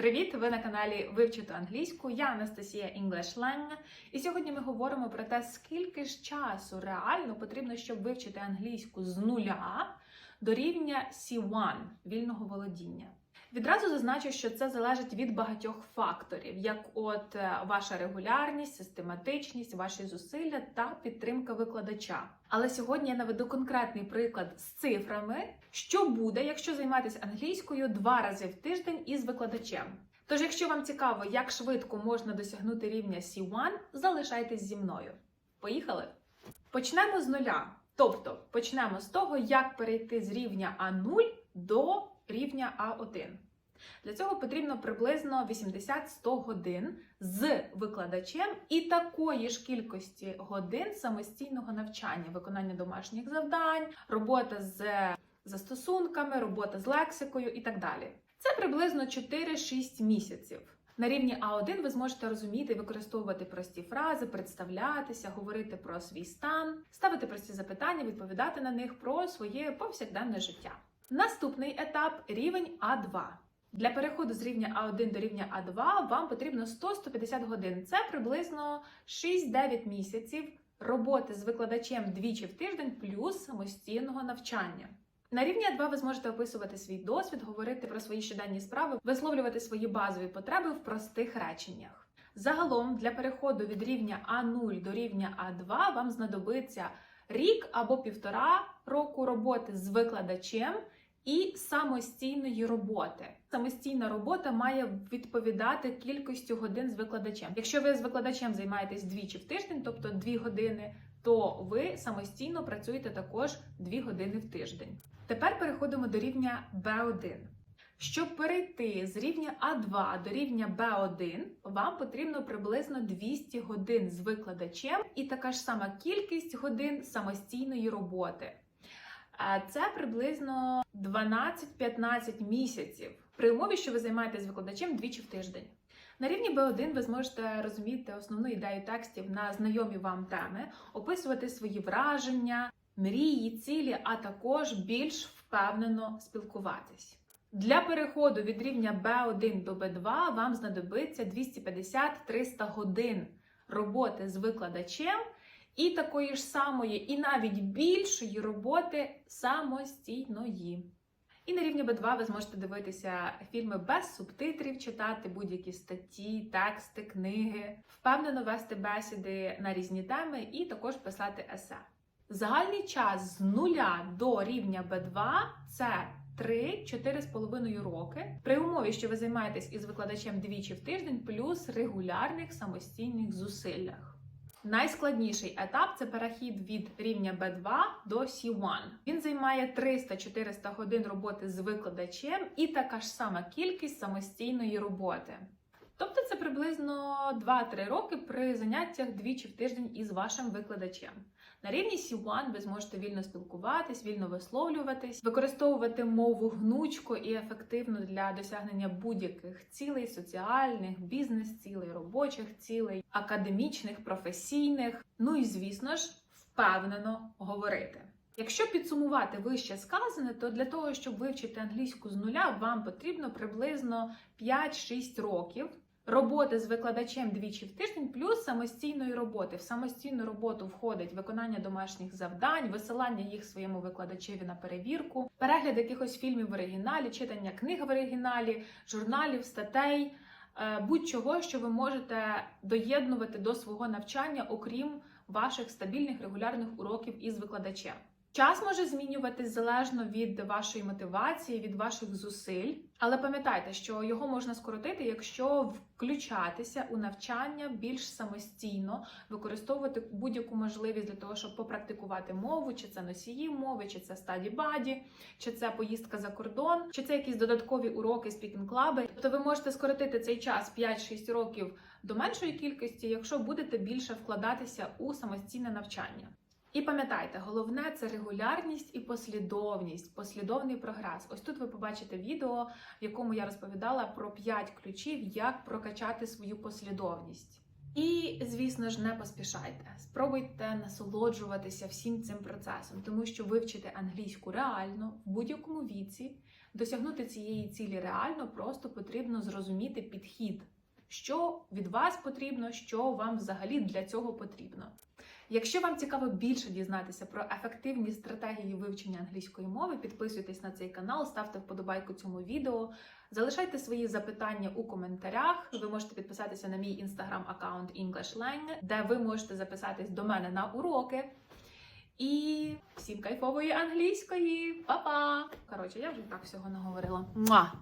Привіт! Ви на каналі Вивчити англійську. Я Анастасія English Lang. І сьогодні ми говоримо про те, скільки ж часу реально потрібно, щоб вивчити англійську з нуля до рівня C1 вільного володіння. Відразу зазначу, що це залежить від багатьох факторів, як от е, ваша регулярність, систематичність, ваші зусилля та підтримка викладача. Але сьогодні я наведу конкретний приклад з цифрами, що буде, якщо займатися англійською два рази в тиждень із викладачем. Тож, якщо вам цікаво, як швидко можна досягнути рівня C1, залишайтесь зі мною. Поїхали! Почнемо з нуля. Тобто почнемо з того, як перейти з рівня А0 до рівня А1. Для цього потрібно приблизно 80-100 годин з викладачем і такої ж кількості годин самостійного навчання, виконання домашніх завдань, робота з застосунками, робота з лексикою і так далі. Це приблизно 4-6 місяців. На рівні А1 ви зможете розуміти і використовувати прості фрази, представлятися, говорити про свій стан, ставити прості запитання, відповідати на них про своє повсякденне життя. Наступний етап рівень А2. Для переходу з рівня А1 до рівня А2 вам потрібно 100-150 годин. Це приблизно 6-9 місяців роботи з викладачем двічі в тиждень плюс самостійного навчання. На рівні А2 ви зможете описувати свій досвід, говорити про свої щоденні справи, висловлювати свої базові потреби в простих реченнях. Загалом для переходу від рівня А0 до рівня А2 вам знадобиться рік або півтора року роботи з викладачем і самостійної роботи. Самостійна робота має відповідати кількістю годин з викладачем. Якщо ви з викладачем займаєтесь двічі в тиждень, тобто дві години, то ви самостійно працюєте також дві години в тиждень. Тепер переходимо до рівня B1. Щоб перейти з рівня А2 до рівня Б1, вам потрібно приблизно 200 годин з викладачем і така ж сама кількість годин самостійної роботи. А Це приблизно 12-15 місяців при умові, що ви займаєтесь викладачем двічі в тиждень. На рівні B1 ви зможете розуміти основну ідею текстів на знайомі вам теми, описувати свої враження, мрії, цілі, а також більш впевнено спілкуватись. Для переходу від рівня B1 до B2 вам знадобиться 250-300 годин роботи з викладачем і такої ж самої, і навіть більшої роботи самостійної. І на рівні B2 ви зможете дивитися фільми без субтитрів, читати будь-які статті, тексти, книги, впевнено вести бесіди на різні теми і також писати есе. Загальний час з нуля до рівня B2 це 3-4,5 роки при умові, що ви займаєтесь із викладачем двічі в тиждень, плюс регулярних самостійних зусиллях. Найскладніший етап це перехід від рівня B2 до C1. Він займає 300-400 годин роботи з викладачем і така ж сама кількість самостійної роботи. Тобто це приблизно 2-3 роки при заняттях двічі в тиждень із вашим викладачем. На рівні C1 ви зможете вільно спілкуватись, вільно висловлюватись, використовувати мову гнучко і ефективно для досягнення будь-яких цілей, соціальних, бізнес-цілей, робочих цілей, академічних, професійних. Ну і звісно ж, впевнено говорити. Якщо підсумувати вище сказане, то для того, щоб вивчити англійську з нуля, вам потрібно приблизно 5-6 років. Роботи з викладачем двічі в тиждень, плюс самостійної роботи. В самостійну роботу входить виконання домашніх завдань, висилання їх своєму викладачеві на перевірку, перегляд якихось фільмів в оригіналі, читання книг в оригіналі, журналів, статей, е, будь-чого, що ви можете доєднувати до свого навчання, окрім ваших стабільних регулярних уроків із викладачем. Час може змінюватись залежно від вашої мотивації, від ваших зусиль, але пам'ятайте, що його можна скоротити, якщо включатися у навчання більш самостійно, використовувати будь-яку можливість для того, щоб попрактикувати мову, чи це носії мови, чи це стаді баді, чи це поїздка за кордон, чи це якісь додаткові уроки спікінг клаби. Тобто ви можете скоротити цей час 5-6 років до меншої кількості, якщо будете більше вкладатися у самостійне навчання. І пам'ятайте, головне це регулярність і послідовність, послідовний прогрес. Ось тут ви побачите відео, в якому я розповідала про 5 ключів, як прокачати свою послідовність. І, звісно ж, не поспішайте. Спробуйте насолоджуватися всім цим процесом, тому що вивчити англійську реально в будь-якому віці Досягнути цієї цілі реально просто потрібно зрозуміти підхід, що від вас потрібно, що вам взагалі для цього потрібно. Якщо вам цікаво більше дізнатися про ефективні стратегії вивчення англійської мови, підписуйтесь на цей канал, ставте вподобайку цьому відео, залишайте свої запитання у коментарях. Ви можете підписатися на мій інстаграм аккаунт EnglishLang, де ви можете записатись до мене на уроки. І всім кайфової англійської! Па-па! Коротше, я вже так всього наговорила. Муа!